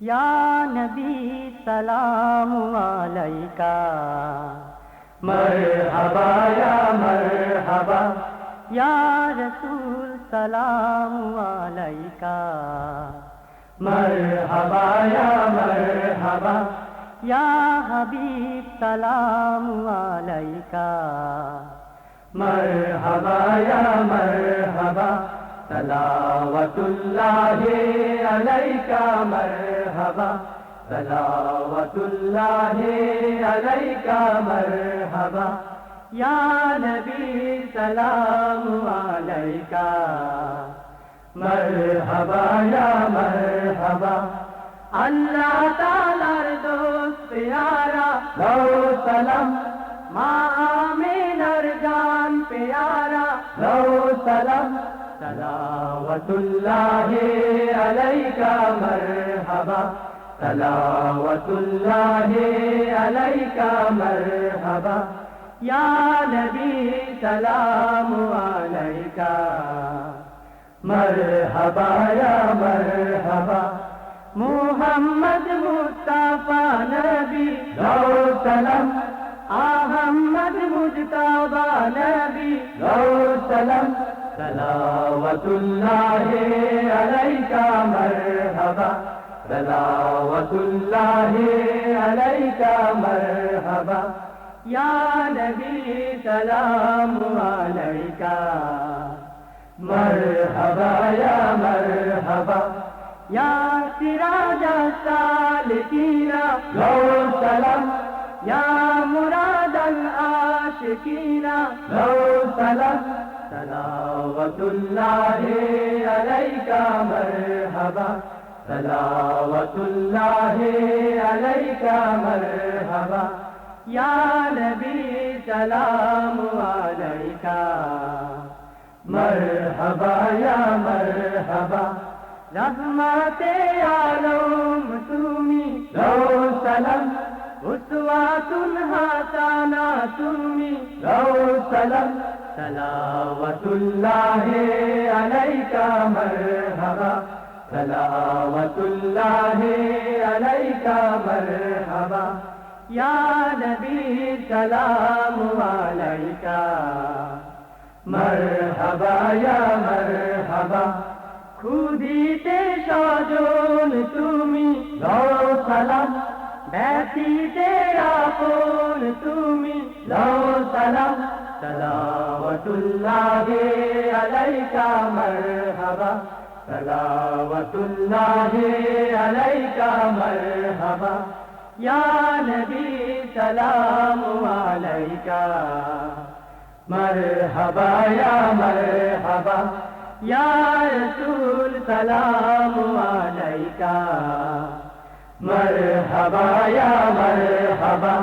یا نبی سلام علیکہ۔ مرحبا یا مرحبا۔ یا رسول سلام علیکہ۔ مرحبا یا مرحبا۔ یا حبیب سلام علیکہ۔ مرحبا یا مرحبا۔ سلاوت اللہ علیکہ مرحبا. سلاوت اللہ علیکہ مرحبا. یا نبی سلام علیکہ مرحبا یا مرحبا. اللہ تعالیٰ دوست پیارا. لو سلام. ماں میں جان پیارا. لو سلام. سلاوت اللہ علیکہ مرحبا سلاوت اللہ علیکہ مرحبا یا نبی سلام علیکہ مرحبا یا مرحبا محمد مصطفیٰ نبی لو سلام احمد مجتبہ نبی لو سلام سلاوة الله عليك مرحبا. سلاوة الله عليك مرحبا. يا نبي سلام عليك. مرحبا يا مرحبا. يا سراج السالكين. لو سلام. يا مراد العاشقين. لو سلام. سلاوت اللہ علیکہ مرحبا سلاوت اللہ علیکہ مرحبا، یا نبی سلام علیکہ مرحبا یا مرحبا، رحمت عالم تمی لو سلام اسوات حسانہ تمی لو سلام سلاوت اللہ علیکہ مرحبا سلاوت اللہ علیکہ مرحبا یا نبی سلام علیکہ مرحبا یا مرحبا খুদিতে সজন তুমি لو سلام ব্যথিতে আপন তুমি لو سلام سلاوت اللہ علیکہ مرحبا سلاوت اللہ علیکہ مرحبا، یا نبی سلام علیکہ مرحبا یا مرحبا، یا رسول سلام علیکہ مرحبا یا مرحبا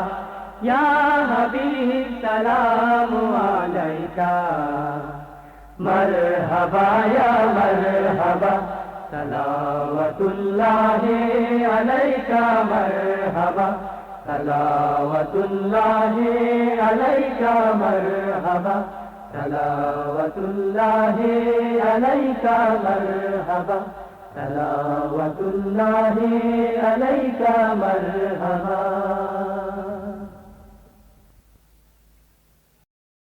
یا حبیب سلام علیکہ مرحبا یا مرحبا. سلاوت اللہ علیکہ مرحبا. سلاوت اللہ علیکہ مرحبا. سلاوت اللہ علیکہ مرحبا. سلاوت اللہ علیکہ مرحبا.